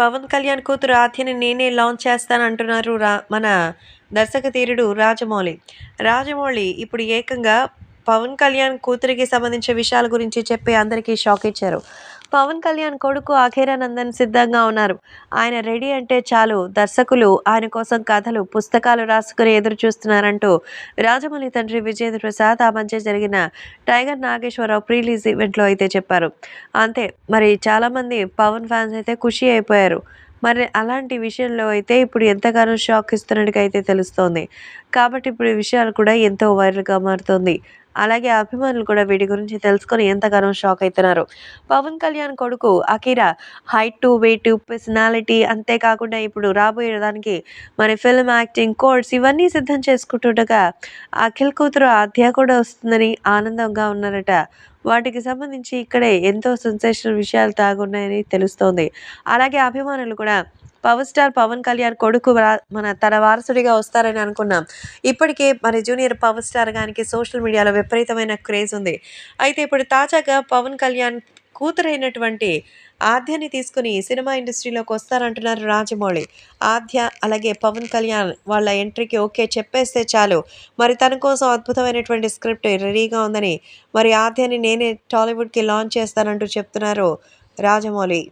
పవన్ కళ్యాణ్ కూతురు ఆథ్యని నేనే లాంచ్ చేస్తానంటున్నారు రా మన దర్శకధీరుడు రాజమౌళి. రాజమౌళి ఇప్పుడు ఏకంగా పవన్ కళ్యాణ్ కూతురికి సంబంధించిన విషయాల గురించి చెప్పి అందరికీ షాక్ ఇచ్చారు. పవన్ కళ్యాణ్ కొడుకు అఖీరానందన్ సిద్ధంగా ఉన్నారు. ఆయన రెడీ అంటే చాలు. దర్శకులు ఆయన కోసం కథలు పుస్తకాలు రాసుకుని ఎదురు చూస్తున్నారంటూ రాజమౌళి తండ్రి విజేంద్ర ప్రసాద్ ఆ మధ్య జరిగిన టైగర్ నాగేశ్వరరావు ప్రీలీజ్ ఈవెంట్లో అయితే చెప్పారు. అంతే మరి చాలామంది పవన్ ఫ్యాన్స్ అయితే ఖుషి అయిపోయారు. మరి అలాంటి విషయంలో అయితే ఇప్పుడు ఎంతగానో షాక్ ఇస్తున్నట్టుగా అయితే తెలుస్తోంది. కాబట్టి ఇప్పుడు ఈ విషయాలు కూడా ఎంతో వైరల్గా మారుతోంది. అలాగే అభిమానులు కూడా వీటి గురించి తెలుసుకొని ఎంతగానో షాక్ అవుతున్నారు పవన్ కళ్యాణ్ కొడుకు Akira height to weight personality అంతేకాకుండా ఇప్పుడు రాబోయే దానికి మరి ఫిల్మ్ యాక్టింగ్ కోర్స్ ఇవన్నీ సిద్ధం చేసుకుంటుండగా అఖిల్ కూతురు ఆద్య కూడా వస్తుందని ఆనందంగా ఉన్నారట. వాటికి సంబంధించి ఇక్కడే ఎంతో సెన్సేషనల్ విషయాలు తాగున్నాయని తెలుస్తోంది. అలాగే అభిమానులు కూడా పవర్ స్టార్ పవన్ కళ్యాణ్ కొడుకు రా- మన తన వారసుడిగా వస్తారని అనుకున్నాం. ఇప్పటికే మరి జూనియర్ పవర్ స్టార్ గానికి సోషల్ మీడియాలో విపరీతమైన క్రేజ్ ఉంది. అయితే ఇప్పుడు తాజాగా పవన్ కళ్యాణ్ కూతురైనటువంటి ఆద్యని తీసుకుని సినిమా ఇండస్ట్రీలోకి వస్తారంటున్నారు రాజమౌళి. ఆద్య అలాగే పవన్ కళ్యాణ్ వాళ్ళ ఎంట్రీకి ఓకే చెప్పేస్తే చాలు. మరి తన కోసం అద్భుతమైనటువంటి స్క్రిప్ట్ రెడీగా ఉందని మరి ఆద్యని నేనే టాలీవుడ్కి లాంచ్ చేస్తానంటూ చెప్తున్నారు రాజమౌళి.